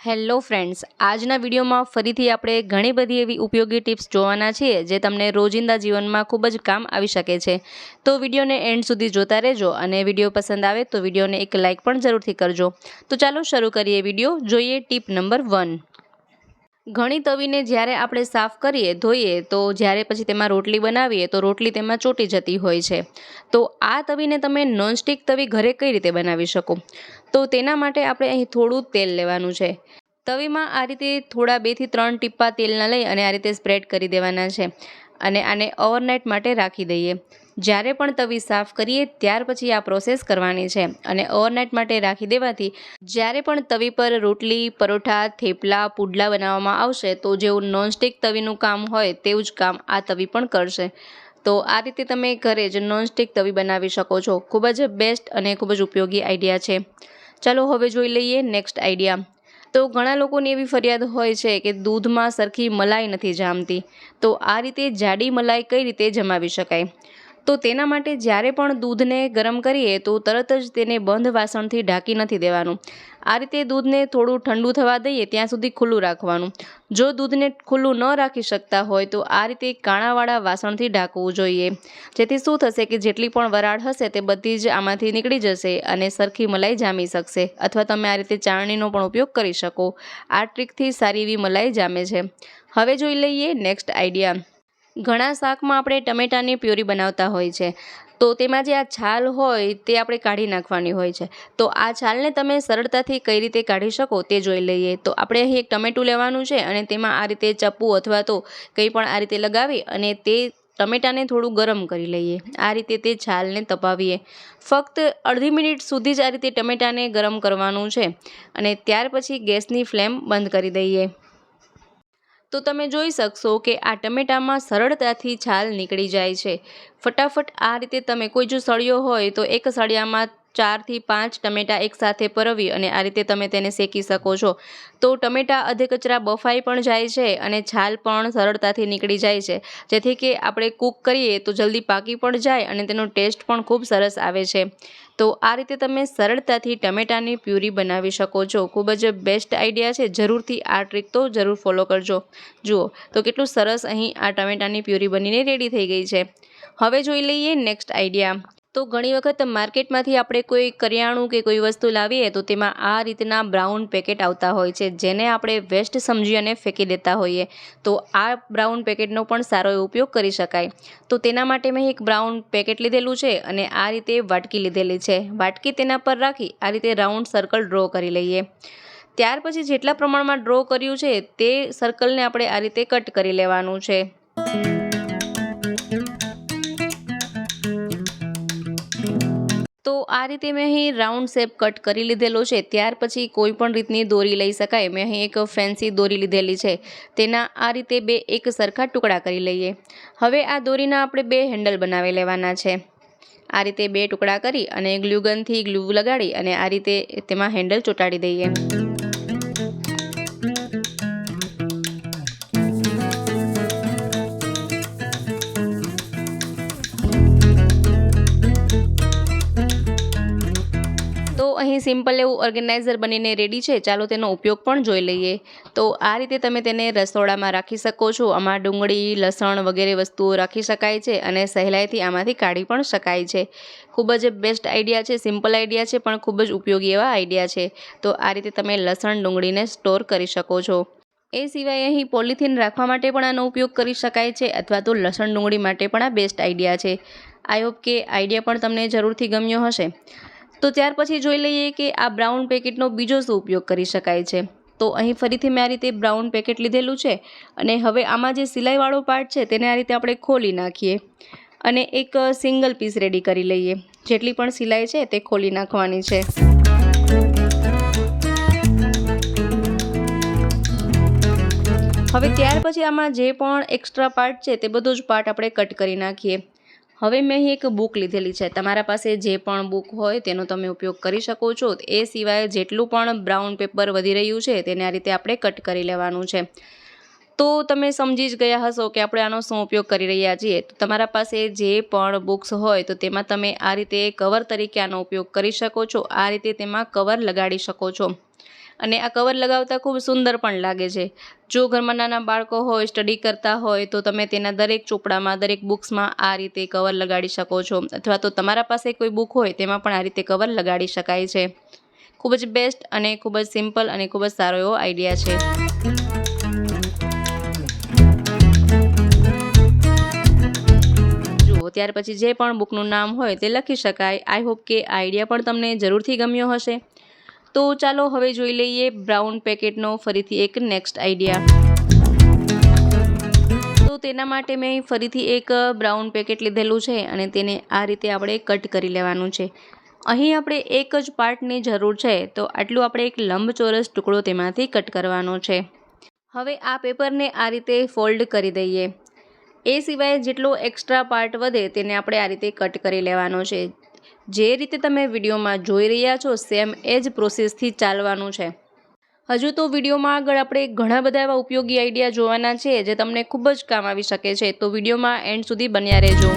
Hello friends, આજના વિડીયોમાં ફરીથી આપણે ઘણી બધી એવી ઉપયોગી ટિપ્સ જોવાના છીએ જે તમને રોજિંદા જીવનમાં ખૂબ જ કામ આવી શકે છે. તો વિડીયોને એન્ડ સુધી જોતા રહેજો અને વીડિયો પસંદ આવે તો વિડીયોને એક લાઇક પણ જરૂરથી કરજો. તો ચાલો શરૂ કરીએ વીડિયો, જોઈએ ટીપ નંબર વન. ઘણી તવીને જ્યારે આપણે સાફ કરીએ, ધોઈએ, તો જ્યારે પછી તેમાં રોટલી બનાવીએ, તો રોટલી તેમાં ચોંટી જતી હોય છે. તો આ તવીને તમે નોનસ્ટિક તવી ઘરે કઈ રીતે બનાવી શકો? તો તેના માટે આપણે અહીં થોડું તેલ લેવાનું છે. તવીમાં આ રીતે થોડા બેથી ત્રણ ટીપ્પા તેલના લઈ અને આ રીતે સ્પ્રેડ કરી દેવાના છે. અને આને ઓવરનાઇટ માટે રાખી દઈએ. જ્યારે પણ તવી સાફ કરીએ ત્યાર પછી આ પ્રોસેસ કરવાની છે અને ઓવરનાઇટ માટે રાખી દેવાથી જ્યારે પણ તવી પર રોટલી, પરોઠા, થેપલા, પુડલા બનાવવામાં આવશે તો જેવું નોનસ્ટિક તવીનું કામ હોય તેવું જ કામ આ તવી પણ કરશે. તો આ રીતે તમે ઘરે જ નોનસ્ટિક તવી બનાવી શકો છો. ખૂબ જ બેસ્ટ અને ખૂબ જ ઉપયોગી આઈડિયા છે. ચાલો હવે જોઈ લઈએ નેક્સ્ટ આઈડિયા. તો ઘણા લોકોની એવી ફરિયાદ હોય છે કે દૂધમાં સરખી મલાઈ નથી જામતી. તો આ રીતે જાડી મલાઈ કઈ રીતે જમાવી શકાય? તો તેના માટે જ્યારે પણ દૂધને ગરમ કરીએ તો તરત જ તેને બંધ વાસણથી ઢાંકી નથી દેવાનું. આ રીતે દૂધને થોડું ઠંડુ થવા દઈએ ત્યાં સુધી ખુલ્લું રાખવાનું. જો દૂધને ખુલ્લું ન રાખી શકતા હોય તો આ રીતે કાણાવાળા વાસણથી ઢાંકવું જોઈએ. જેથી શું થશે કે જેટલી પણ વરાળ હશે તે બધી જ આમાંથી નીકળી જશે અને સરખી મલાઈ જામી શકશે. અથવા તમે આ રીતે ચાળણીનો પણ ઉપયોગ કરી શકો. આ ટ્રીકથી સારી એવી મલાઈ જામે છે. હવે જોઈ લઈએ નેક્સ્ટ આઈડિયા. ઘણા શાકમાં આપણે ટમેટાની પ્યુરી બનાવતા હોય છે. તો તેમાં જે આ છાલ હોય તે આપણે કાઢી નાખવાની હોય છે. તો આ છાલને તમે સરળતાથી કઈ રીતે કાઢી શકો તે જોઈ લઈએ. તો આપણે અહીં એક ટમેટું લેવાનું છે અને તેમાં આ રીતે ચપ્પુ અથવા તો કંઈ પણ આ રીતે લગાવી અને તે ટમેટાને થોડું ગરમ કરી લઈએ. આ રીતે તે છાલને તપાવીએ. ફક્ત અડધી મિનિટ સુધી જ આ રીતે ટમેટાને ગરમ કરવાનું છે અને ત્યાર પછી ગેસની ફ્લેમ બંધ કરી દઈએ. તો તમે જોઈ શકશો કે આ ટમેટામાં સરળતાથી છાલ નીકળી જાય છે. ફટાફટ આ રીતે તમે કોઈ જો સળિયો હોય તો એક સળિયામાં ચારથી પાંચ ટમેટાં એકસાથે પરવી અને આ રીતે તમે તેને શેકી શકો છો. તો ટમેટાં અધે કચરા બફાઈ પણ જાય છે અને છાલ પણ સરળતાથી નીકળી જાય છે. જેથી કે આપણે કૂક કરીએ તો જલ્દી પાકી પણ જાય અને તેનો ટેસ્ટ પણ ખૂબ સરસ આવે છે. તો આ રીતે તમે સરળતાથી ટમેટાની પ્યુરી બનાવી શકો છો. ખૂબ જ બેસ્ટ આઈડિયા છે. જરૂરથી આ ટ્રીક તો જરૂર ફોલો કરજો. જુઓ, તો કેટલું સરસ અહીં આ ટમેટાની પ્યુરી બનીને રેડી થઈ ગઈ છે. હવે જોઈ લઈએ નેક્સ્ટ આઈડિયા. તો ઘણી વખત માર્કેટમાંથી આપણે કોઈ કરિયાણું કે કોઈ વસ્તુ લાવીએ તો તેમાં આ રીતના બ્રાઉન પેકેટ આવતા હોય છે, જેને આપણે વેસ્ટ સમજી અને ફેંકી દેતા હોઈએ. તો આ બ્રાઉન પેકેટનો પણ સારો એવો ઉપયોગ કરી શકાય. તો તેના માટે મેં એક બ્રાઉન પેકેટ લીધેલું છે અને આ રીતે વાટકી લીધેલી છે. વાટકી તેના પર રાખી આ રીતે રાઉન્ડ સર્કલ ડ્રો કરી લઈએ. ત્યાર પછી જેટલા પ્રમાણમાં ડ્રો કર્યું છે તે સર્કલને આપણે આ રીતે કટ કરી લેવાનું છે. આ રીતે મેં અહીં રાઉન્ડ શેપ કટ કરી લીધેલો છે. ત્યાર પછી કોઈ પણ રીતની દોરી લઈ શકાય. મેં અહીં એક ફેન્સી દોરી લીધેલી છે. તેના આ રીતે બે એક સરખા ટુકડા કરી લઈએ. હવે આ દોરીના આપણે બે હેન્ડલ બનાવી લેવાના છે. આ રીતે બે ટુકડા કરી અને ગ્લુગનથી ગ્લુ લગાડી અને આ રીતે તેમાં હેન્ડલ ચોંટાડી દઈએ. અહીં સિમ્પલ એવું ઓર્ગેનાઇઝર બનીને રેડી છે, ચાલો તેનો ઉપયોગ પણ જોઈ લઈએ. તો આ રીતે તમે તેને રસોડામાં રાખી શકો છો. આમાં ડુંગળી, લસણ વગેરે વસ્તુઓ રાખી શકાય છે અને સહેલાઈથી આમાંથી કાઢી પણ શકાય છે. ખૂબ જ બેસ્ટ આઈડિયા છે, સિમ્પલ આઈડિયા છે, પણ ખૂબ જ ઉપયોગી એવા આઈડિયા છે. તો આ રીતે તમે લસણ, ડુંગળીને સ્ટોર કરી શકો છો. એ સિવાય અહીં પોલિથીન રાખવા માટે પણ આનો ઉપયોગ કરી શકાય છે અથવા તો લસણ, ડુંગળી માટે પણ આ બેસ્ટ આઈડિયા છે. આઈ હોપ કે આઈડિયા પણ તમને જરૂરથી ગમ્યો હશે. તો ત્યાર પછી જોઈ લઈએ કે આ બ્રાઉન પેકેટનો બીજો શું ઉપયોગ કરી શકાય છે. તો અહીં ફરીથી મેં આ રીતે બ્રાઉન પેકેટ લીધેલું છે અને હવે આમાં જે સિલાઈવાળો પાર્ટ છે તેને આ રીતે આપણે ખોલી નાખીએ અને એક સિંગલ પીસ રેડી કરી લઈએ. જેટલી પણ સિલાઈ છે તે ખોલી નાખવાની છે. હવે ત્યાર પછી આમાં જે પણ એક્સ્ટ્રા પાર્ટ છે તે બધો જ પાર્ટ આપણે કટ કરી નાખીએ. હવે મેં અહીં એક બુક લીધેલી છે. તમારા પાસે જે પણ બુક હોય તેનો તમે ઉપયોગ કરી શકો છો. એ સિવાય જેટલું પણ બ્રાઉન પેપર વધી રહ્યું છે, તેને આ રીતે આપણે કટ કરી લેવાનું છે. તો તમે સમજી જ ગયા હશો કે આપણે આનો શું ઉપયોગ કરી રહ્યા છીએ. તો તમારા પાસે જે પણ બુક્સ હોય તો તેમાં તમે આ રીતે કવર તરીકે આનો ઉપયોગ કરી શકો છો. આ રીતે તેમાં કવર લગાડી શકો છો. અને આ કવર લગાવતા ખૂબ સુંદર પણ લાગે છે. જો ઘરમાં નાના બાળકો હોય સ્ટડી કરતા હોય, તો તમે તેના દરેક ચોપડામાં, દરેક બુક્સમાં આ રીતે કવર લગાડી શકો છો. અથવા તો તમારા પાસે કોઈ બુક હોય, તેમાં પણ આ રીતે કવર લગાડી શકાય છે. ખૂબ જ બેસ્ટ અને ખૂબ જ સિમ્પલ અને ખૂબ જ સારો એવો આઈડિયા છે. ત્યાર પછી જે પણ બુકનું નામ હોય તે લખી શકાય. આઈ હોપ કે આઈડિયા પણ તમને જરૂરથી ગમ્યો હશે. તો ચાલો હવે જોઈ લઈએ બ્રાઉન પેકેટનો ફરીથી એક નેક્સ્ટ આઈડિયા. તો તેના માટે મેં ફરીથી એક બ્રાઉન પેકેટ લીધેલું છે અને તેને આ રીતે આપણે કટ કરી લેવાનું છે. અહીં આપણે એક જ પાર્ટની જરૂર છે, તો આટલું આપણે એક લંબચોરસ ટુકડો તેમાંથી કટ કરવાનો છે. હવે આ પેપરને આ રીતે ફોલ્ડ કરી દઈએ. એ સિવાય જેટલો એક્સ્ટ્રા પાર્ટ વધે તેને આપણે આ રીતે કટ કરી લેવાનો છે. જે રીતે તમે વિડીયોમાં જોઈ રહ્યા છો સેમ એ જ પ્રોસેસથી ચાલવાનું છે. હજુ તો વિડીયોમાં આગળ આપણે ઘણા બધા એવા ઉપયોગી આઈડિયા જોવાના છે, જે તમને ખૂબ જ કામ આવી શકે છે. તો વિડીયોમાં એન્ડ સુધી બન્યા રહેજો.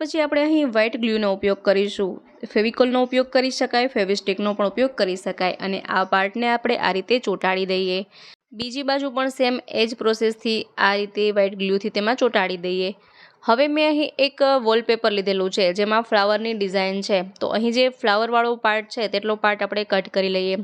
પછી આપણે અહીં વ્હાઇટ ગ્લુનો ઉપયોગ કરીશું. ફેવિકોલનો ઉપયોગ કરી શકાય ફેવિસ્ટિકનો પણ ઉપયોગ કરી શકાય અને આ પાર્ટને આપણે આ રીતે ચોંટાડી દઈએ. બીજી બાજુ પણ સેમ એ જ પ્રોસેસથી આ રીતે વ્હાઇટ ગ્લુથી તેમાં ચોંટાડી દઈએ. હવે મેં અહીં એક વોલપેપર લીધેલું છે, જેમાં ફ્લાવરની ડિઝાઇન છે. તો અહીં જે ફ્લાવરવાળો પાર્ટ છે, તેટલો પાર્ટ આપણે કટ કરી લઈએ.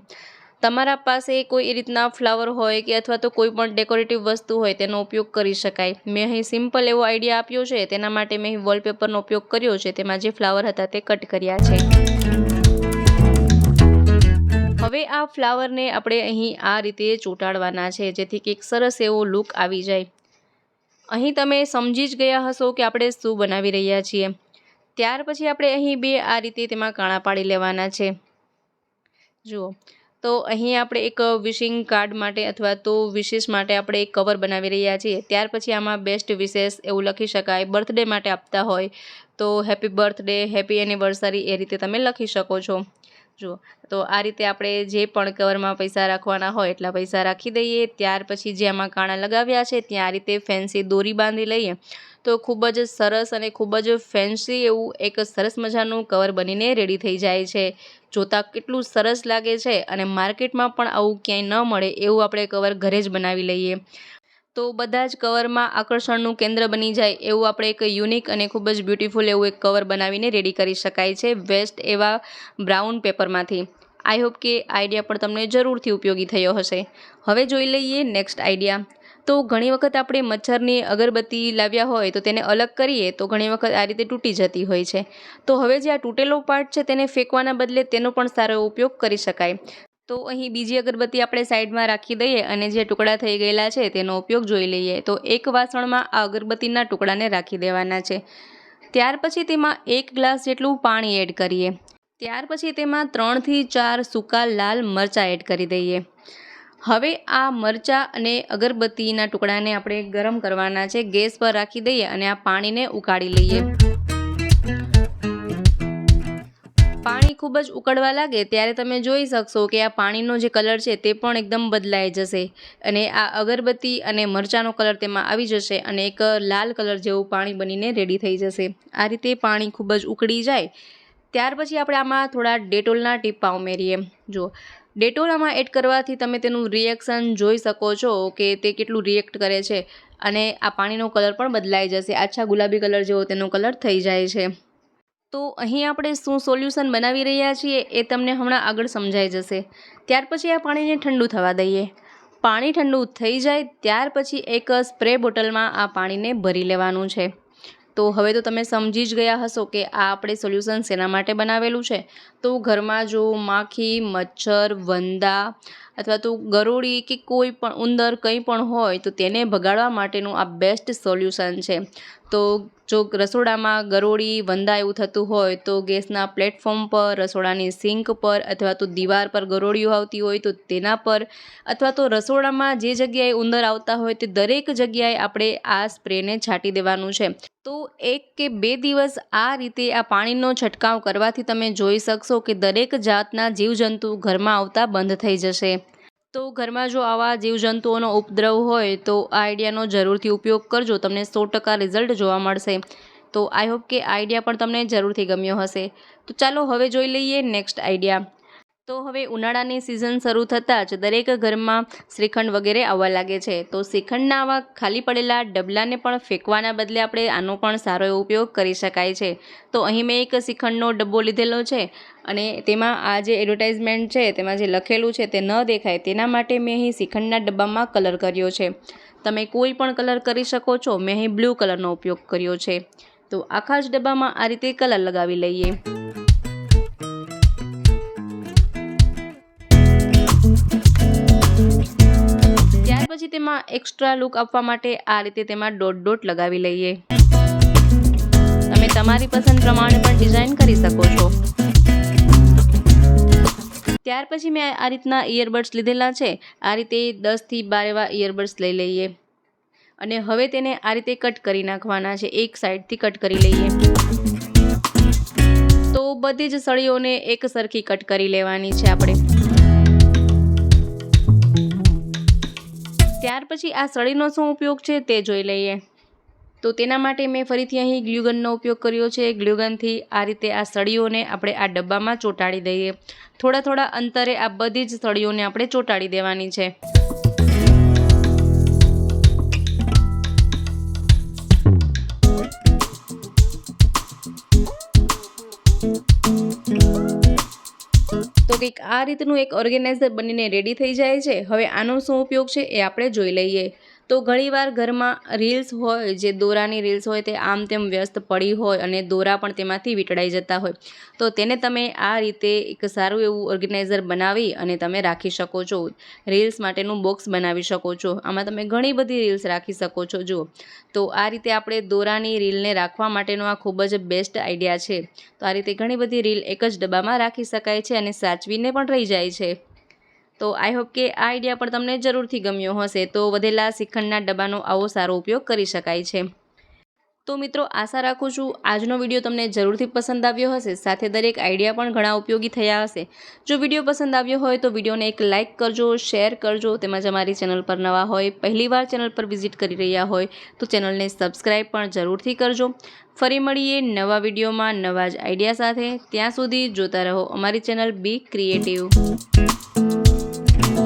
તમારા પાસે કોઈ રીતના ફ્લાવર હોય કે અથવા તો કોઈ પણ ડેકોરેટિવ વસ્તુ હોય તેનો ઉપયોગ કરી શકાય. મેં અહીં સિમ્પલ એવો આઈડિયા આપ્યો છે, તેના માટે મેં અહીં વોલપેપરનો ઉપયોગ કર્યો છે, તેમાં જે ફ્લાવર હતા તે કટ કર્યા છે. હવે આ ફ્લાવરને આપણે અહીં આ રીતે ચોંટાડવાના છે, જેથી કંઈક સરસ એવો લુક આવી જાય. અહીં તમે સમજી જ ગયા હશો કે આપણે શું બનાવી રહ્યા છીએ. ત્યાર પછી આપણે અહીં બે આ રીતે તેમાં કાણા પાડી લેવાના છે. જુઓ તો અહીં આપણે એક વિશિંગ કાર્ડ માટે અથવા તો વિશેષ માટે આપણે એક કવર બનાવી રહ્યા છીએ. ત્યાર પછી આમાં બેસ્ટ વિશેષ એવું લખી શકાય. બર્થડે માટે આપતા હોય તો હેપી બર્થડે હેપી એનિવર્સરી એ રીતે તમે લખી શકો છો. જુઓ. તો આ રીતે આપણે જે પણ કવરમાં પૈસા રાખવાના હોય એટલા પૈસા રાખી દઈએ. ત્યાર પછી જે આમાં કાણા લગાવ્યા છે, ત્યાં આ રીતે ફેન્સી દોરી બાંધી લઈએ. તો ખૂબ જ સરસ અને ખૂબ જ ફેન્સી એવું એક સરસ મજાનું કવર બનીને રેડી થઈ જાય છે. જોતાં કેટલું સરસ લાગે છે અને માર્કેટમાં પણ આવું ક્યાંય ન મળે એવું આપણે કવર ઘરે જ બનાવી લઈએ. તો બધા જ કવરમાં આકર્ષણનું કેન્દ્ર બની જાય એવું આપણે એક યુનિક અને ખૂબ જ બ્યુટિફુલ એવું એક કવર બનાવીને રેડી કરી શકાય છે વેસ્ટ એવા બ્રાઉન પેપરમાંથી આઈ હોપ કે આઈડિયા પણ તમને જરૂરથી ઉપયોગી થયો હશે. હવે જોઈ લઈએ નેક્સ્ટ આઈડિયા તો ઘણી વખત આપણે મચ્છરની અગરબત્તી લાવ્યા હોય તો તેને અલગ કરીએ તો ઘણી વખત આ રીતે તૂટી જતી હોય છે. તો હવે જે આ તૂટેલો પાર્ટ છે તેને ફેંકવાના બદલે તેનો પણ સારો ઉપયોગ કરી શકાય. તો અહીં બીજી અગરબત્તી આપણે સાઈડમાં રાખી દઈએ અને જે ટુકડા થઈ ગયેલા છે તેનો ઉપયોગ જોઈ લઈએ. તો એક વાસણમાં આ અગરબત્તીના ટુકડાને રાખી દેવાના છે. ત્યાર પછી તેમાં એક ગ્લાસ જેટલું પાણી એડ કરીએ. ત્યાર પછી તેમાં ત્રણથી ચાર સૂકા લાલ મરચાં એડ કરી દઈએ. હવે આ મરચાં અને અગરબત્તીના ટુકડાને આપણે ગરમ કરવાના છે. ગેસ પર રાખી દઈએ અને આ પાણીને ઉકાળી લઈએ. પાણી ખૂબ જ ઉકળવા લાગે ત્યારે તમે જોઈ શકશો કે આ પાણીનો જે કલર છે તે પણ એકદમ બદલાઈ જશે અને આ અગરબત્તી અને મરચાંનો કલર તેમાં આવી જશે અને એક લાલ કલર જેવું પાણી બનીને રેડી થઈ જશે. આ રીતે પાણી ખૂબ જ ઉકળી જાય. ત્યાર પછી આપણે આમાં થોડા ડેટોલના ટીપા ઉમેરીએ. જો ડેટોલ આમાં એડ કરવાથી તમે તેનું રિએક્શન જોઈ શકો છો કે તે કેટલું રિએક્ટ કરે છે અને આ પાણીનો કલર પણ બદલાઈ જશે. આછા ગુલાબી કલર જેવો તેનો કલર થઈ જાય છે. તો અહીં આપણે શું સોલ્યુશન બનાવી રહ્યા છીએ એ તમને હમણાં આગળ સમજાઈ જશે. ત્યાર પછી આ પાણીને ઠંડુ થવા દઈએ. પાણી ઠંડુ થઈ જાય ત્યાર પછી એક સ્પ્રે બોટલમાં આ પાણીને ભરી લેવાનું છે. તો હવે તો તમે સમજી જ ગયા હશો કે આ આપણે સોલ્યુશન શેના માટે બનાવેલું છે. તો ઘરમાં જો માખી, મચ્છર, વંદા અથવા તો ગરોળી કે કોઈ પણ ઉંદર કંઈ પણ હોય તો તેને ભગાડવા માટેનું આ બેસ્ટ સોલ્યુશન છે. તો જો રસોડામાં ગરોળી, વંદા એવું થતું હોય તો ગેસના પ્લેટફોર્મ પર, રસોડાની સિંક પર અથવા તો દીવાર પર ગરોળીઓ આવતી હોય તો તેના પર અથવા તો રસોડામાં જે જગ્યાએ ઉંદર આવતા હોય તે દરેક જગ્યાએ આપણે આ સ્પ્રેને છાંટી દેવાનું છે. તો એક કે બે દિવસ આ રીતે આ પાણીનો છંટકાવ કરવાથી તમે જોઈ શકશો કે દરેક જાતના જીવજંતુ ઘરમાં આવતા બંધ થઈ જશે. તો ઘરમાં જો આવા જીવજંતુઓનો ઉપદ્રવ હોય તો આ આઈડિયાનો જરૂરથી ઉપયોગ કરજો. તમને સો ટકા રિઝલ્ટ જોવા મળશે. તો આઈ હોપ કે આઈડિયા પણ તમને જરૂરથી ગમ્યો હશે. તો ચાલો હવે જોઈ લઈએ નેક્સ્ટ આઈડિયા. તો હવે ઉનાળાની સિઝન શરૂ થતાં જ દરેક ઘરમાં શ્રીખંડ વગેરે આવવા લાગે છે. તો શ્રીખંડના આવા ખાલી પડેલા ડબલાને પણ ફેંકવાના બદલે આપણે આનો પણ સારો એવો ઉપયોગ કરી શકાય છે. તો અહીં મેં એક શ્રીખંડનો ડબ્બો લીધેલો છે અને તેમાં આ જે એડવર્ટાઇઝમેન્ટ છે, તેમાં જે લખેલું છે તે ન દેખાય તેના માટે મેં અહીં શ્રીખંડના ડબ્બામાં કલર કર્યો છે. તમે કોઈ પણ કલર કરી શકો છો. મેં અહીં બ્લુ કલરનો ઉપયોગ કર્યો છે. તો આખા જ ડબ્બામાં આ રીતે કલર લગાવી લઈએ. પછી એક્સ્ટ્રા લુક આપવા માટે આ રીતે તેમાં ડોટ ડોટ લગાવી લઈએ. તમે તમારી પસંદ પ્રમાણે પણ ડિઝાઇન કરી શકો છો. ત્યાર પછી મેં આ રીતના ઇયરબડ્સ લીધેલા છે. આ રીતે દસથી બાર એવા ઇયરબડ્સ લઈ લઈએ. અને હવે તેને આ રીતે કટ કરી નાખવાના છે. એક સાઈડથી કટ કરી લઈએ. તો બધી જ સળીઓને એક સરખી કટ કરી લેવાની છે આપણે. ત્યાર પછી આ સળીનો શું ઉપયોગ છે તે જોઈ લઈએ. તો તેના માટે મેં ફરીથી અહીં ગ્લુગનનો ઉપયોગ કર્યો છે. ગ્લ્યુગનથી આ રીતે આ સળીઓને આપણે આ ડબ્બામાં ચોંટાડી દઈએ. થોડા થોડા અંતરે આ બધી જ સળીઓને આપણે ચોંટાડી દેવાની છે. આ રીતનું એક ઓર્ગેનાઇઝર બનીને રેડી થઈ જાય છે. હવે આનો શું ઉપયોગ છે એ આપણે જોઈ લઈએ. તો ઘણીવાર ઘરમાં રીલ્સ હોય, જે દોરાની રીલ્સ હોય તે આમ તેમ વ્યસ્ત પડી હોય અને દોરા પણ તેમાંથી વીંટળાઈ જતા હોય. તો તેને તમે આ રીતે એક સારું એવું ઓર્ગેનાઇઝર બનાવી અને તમે રાખી શકો છો. રીલ્સ માટેનું બોક્સ બનાવી શકો છો. આમાં તમે ઘણી બધી રીલ્સ રાખી શકો છો. જુઓ, તો આ રીતે આપણે દોરાની રીલને રાખવા માટેનો આ ખૂબ જ બેસ્ટ આઈડિયા છે. તો આ રીતે ઘણી બધી રીલ એક જ ડબ્બામાં રાખી શકાય છે અને સાચવીને પણ રહી જાય છે. તો આઈ હોપ કે આ આઈડિયા પણ તમને જરૂરથી ગમ્યો હશે. તો વધેલા શ્રીખંડના ડબ્બાનો આવો સારો ઉપયોગ કરી શકાય છે. તો મિત્રો, આશા રાખું છું આજનો વીડિયો તમને જરૂરથી પસંદ આવ્યો હશે. સાથે દરેક આઈડિયા પણ ઘણા ઉપયોગી થયા હશે. જો વીડિયો પસંદ આવ્યો હોય તો વિડીયોને એક લાઇક કરજો, શેર કરજો, તેમજ અમારી ચેનલ પર નવા હોય, પહેલીવાર ચેનલ પર વિઝિટ કરી રહ્યા હોય, તો ચેનલને સબસ્ક્રાઈબ પણ જરૂરથી કરજો. ફરી મળીએ નવા વિડીયોમાં નવા જ આઈડિયા સાથે. ત્યાં સુધી જોતા રહો અમારી ચેનલ બી ક્રિએટિવ.